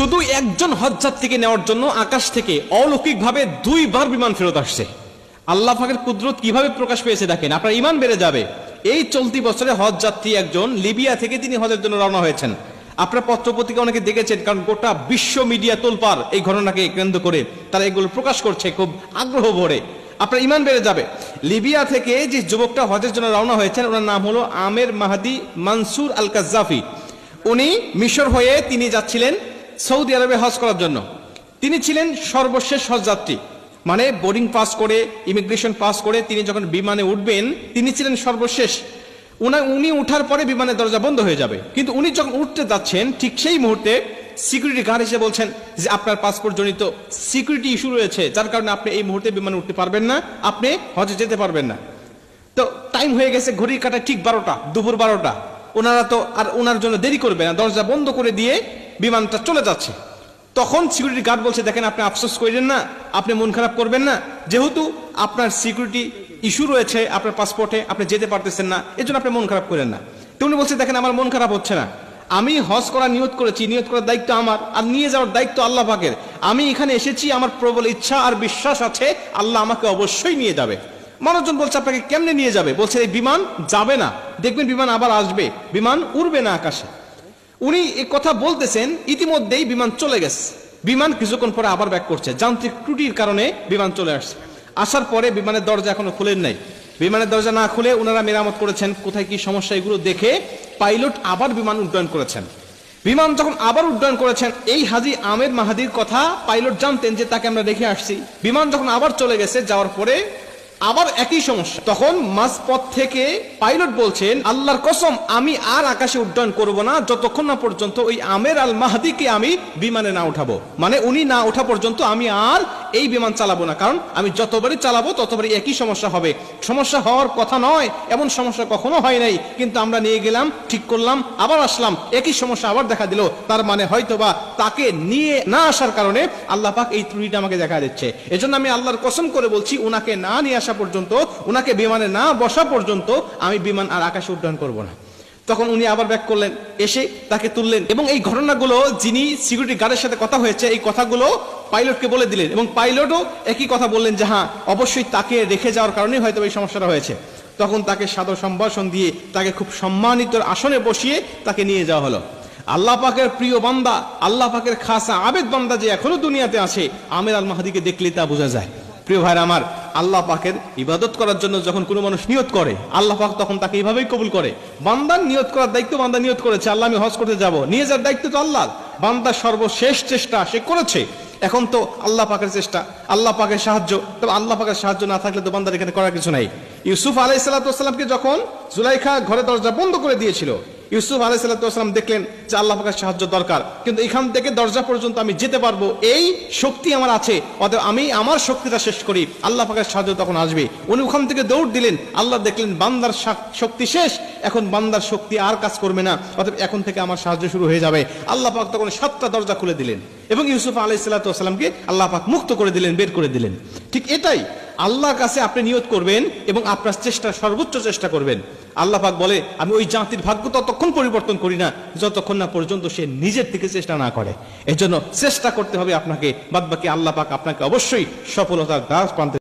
শুধু একজন হজ্জাত থেকে নেওয়ার জন্য আকাশ থেকে অলৌকিকভাবে দুইবার বিমান ফেরত আসছে। আল্লাহ পাকের কুদরত কীভাবে প্রকাশ পেয়েছে দেখেন? আপনার ইমান বেড়ে যাবে। এই চলতি বছরে হজ যাত্রী একজন লিবিয়া থেকে তিনি হজের জন্য রওনা হয়েছেন। আপনার পত্রপত্রিকা অনেকে দেখেছেন, কারণ গোটা বিশ্ব মিডিয়া তোলপার এই ঘটনাকে কেন্দ্র করে তারা এগুলো প্রকাশ করছে খুব আগ্রহ ভরে। আপনার ইমান বেড়ে যাবে। লিবিয়া থেকে যে যুবকটা হজের জন্য রওনা হয়েছেন, ওনার নাম হলো আমের মাহাদি মানসুর আল কাজাফি উনি মিশর হয়ে তিনি যাচ্ছিলেন সৌদি আরবে হজ করার জন্য। তিনি ছিলেন সর্বশেষ হজযাত্রী। মানে বোর্ডিং পাস করে ইমিগ্রেশন পাস করে তিনি যখন বিমানে উঠবেন, তিনি ছিলেন সর্বশেষ। উনা, উনি উঠার পরে বিমানের দরজা বন্ধ হয়ে যাবে। কিন্তু উনি যখন উঠতে যাচ্ছেন, ঠিক সেই মুহূর্তে সিকিউরিটি গার্ড এসে বলছেন যে, আপনার পাসপোর্ট জনিত সিকিউরিটি ইস্যু রয়েছে। যার কারণে আপনি এই মুহূর্তে বিমানে উঠতে পারবেন না। আপনি হজে যেতে পারবেন না। তো টাইম হয়ে গেছে, ঘড়ির কাটা ঠিক বারোটা, দুপুর বারোটা। ওনারা তো, আর ওনার জন্য দেরি করবে না। দরজা বন্ধ করে দিয়ে বিমানটা চলে যাচ্ছে। তখন সিকিউরিটি গার্ড বলছে, দেখেন, আপনি আফসোস করেন না, আপনি মন খারাপ করবেন না। যেহেতু আপনার সিকিউরিটি ইস্যু রয়েছে, আপনার পাসপোর্টে আপনি যেতে পারতেছেন না, এজন্য আপনি মন খারাপ করেন না। তো উনি বলছে, দেখেন, আমার মন খারাপ হচ্ছে না। আমি হজ করার নিয়ত করেছি, নিয়ত করার দায়িত্ব আমার, আর নিয়ে যাওয়ার দায়িত্ব আল্লাহ পাকের। আমি এখানে এসেছি, আমার প্রবল ইচ্ছা আর বিশ্বাস আছে, আল্লাহ আমাকে অবশ্যই নিয়ে যাবে। মানুষজন বলছে, আপনাকে কেমনে নিয়ে যাবে? বলছে, এই বিমান যাবে না। দেখবেন বিমান আবার আসবে। বিমান উড়বে না আকাশে। উনি এই কথা বলতেছেন, ইতিমধ্যেই বিমান চলে গেছে। বিমান কিছুক্ষণ পরে আবার ব্যাক করছে। যান্ত্রিক ত্রুটির কারণে বিমান চলে আসছে। আসার পরে বিমানের দরজা এখনও খুলেন নাই। বিমানের দরজা না খুলে ওনারা মেরামত করেছেন, কোথায় কি সমস্যা এগুলো দেখে পাইলট আবার বিমান উড্ডয়ন করেছেন। বিমান যখন আবার উড্ডয়ন করেছেন, এই হাজি আমের মাহাদির কথা পাইলট জানতেন যে তাকে আমরা রেখে আসছি। বিমান যখন আবার চলে গেছে, যাওয়ার পরে আবার একই সমস্যা। তখন মাঝপথ থেকে পাইলট বলছেন, আল্লাহর কসম, আমি আর আকাশে উড্ডয়ন করব না, যতক্ষণ না পর্যন্ত ওই আমের আল মাহাদিকে আমি বিমানে না উঠাবো। মানে উনি না ওঠা পর্যন্ত আমি আর এই বিমান চালাবো না। কারণ আমি যতবারই চালাবো, ততবারই একই সমস্যা হবে। সমস্যা হওয়ার কথা নয়, এমন সমস্যা কখনো হয় নাই। কিন্তু আমরা নিয়ে গেলাম, ঠিক করলাম, আবার আসলাম। একই সমস্যা আবার দেখা দিল। তার মানে হয়তোবা তাকে নিয়ে না আসার কারণে আল্লাহ পাক এই ত্রুটিটা আমাকে দেখা দিচ্ছে। এজন্য আমি আল্লাহর কসম করে বলছি ওনাকে না নিয়ে আসা পর্যন্ত ওনাকে বিমানে না বসা পর্যন্ত আমি বিমান আর আকাশে উড্ডয়ন করব না। তখন উনি আবার ব্যাক করলেন, এসে তাকে তুললেন এবং এই ঘটনাগুলো যিনি সিকিউরিটি গার্ডের সাথে কথা হয়েছে, এই কথাগুলো পাইলটকে বলে দিলেন এবং পাইলটও একই কথা বললেন যে হ্যাঁ অবশ্যই তাকে রেখে যাওয়ার কারণেই হয়তো এই সমস্যাটা হয়েছে। তখন তাকে সাদর সম্ভাষণ দিয়ে তাকে খুব সম্মানিত আসনে বসিয়ে তাকে নিয়ে যাওয়া হলো। আল্লাহ পাকের প্রিয় বান্দা, আল্লাহ পাকের খাসা আবেদ বান্দা যে এখনও দুনিয়াতে আছে, আমের আল মাহাদিকে দেখলে তা বোঝা যায়। প্রিয় ভাইরা আমার আল্লাহ পাকের ইবাদত করার জন্য যখন কোনো মানুষ নিয়ত করে, আল্লাহ পাক তখন তাকে এইভাবেই কবুল করে। বান্দার নিয়ত করার দায়িত্ব বান্দা নিয়ত করেছে, আল্লাহ আমি হজ করতে যাব। নিয়ে যাওয়ার দায়িত্ব তো আল্লাহ বান্দার সর্বশেষ চেষ্টা সে করেছে। এখন তো আল্লাহ পাকের চেষ্টা, আল্লাহ পাকের সাহায্য। তবে আল্লাহ পাকের সাহায্য না থাকলে তো বান্দার এখানে করার কিছু নাই। ইউসুফ আলাইসাল্লামকে যখন জুলাইখা ঘরে দরজা বন্ধ করে দিয়েছিল ইউসুফ আলাইসাল্লাম দেখলেন যে আল্লাহ পাকের সাহায্য দরকার। কিন্তু এখান থেকে দরজা পর্যন্ত আমি যেতে পারব, এই শক্তি আমার আছে। অতএব আমি আমার শক্তিটা শেষ করি। আল্লাহ পাকের সাহায্য তখন আসবে। উনি ওখান থেকে দৌড় দিলেন। আল্লাহ দেখলেন বান্দার শক্তি শেষ। এখন বান্দার শক্তি আর কাজ করবে না, অতএব এখন থেকে আমার সাহায্য শুরু হয়ে যাবে। আল্লাহ পাক তখন সাতটা দরজা খুলে দিলেন এবং ইউসুফ আলাইসাল্লামকে আল্লাহ পাক মুক্ত করে দিলেন, বের করে দিলেন। ঠিক এটাই, আল্লাহর কাছে আপনি নিয়ত করবেন এবং আপনার চেষ্টা, সর্বোচ্চ চেষ্টা করবেন। আল্লাহ পাক বলে, আমি ওই জাতির ভাগ্য ততক্ষণ পরিবর্তন করি না, যতক্ষণ না পর্যন্ত সে নিজের থেকে চেষ্টা না করে। এজন্য চেষ্টা করতে হবে আপনাকে, বাদবাকি আল্লাহ পাক আপনাকে অবশ্যই সফলতার দ্বার প্রান্তে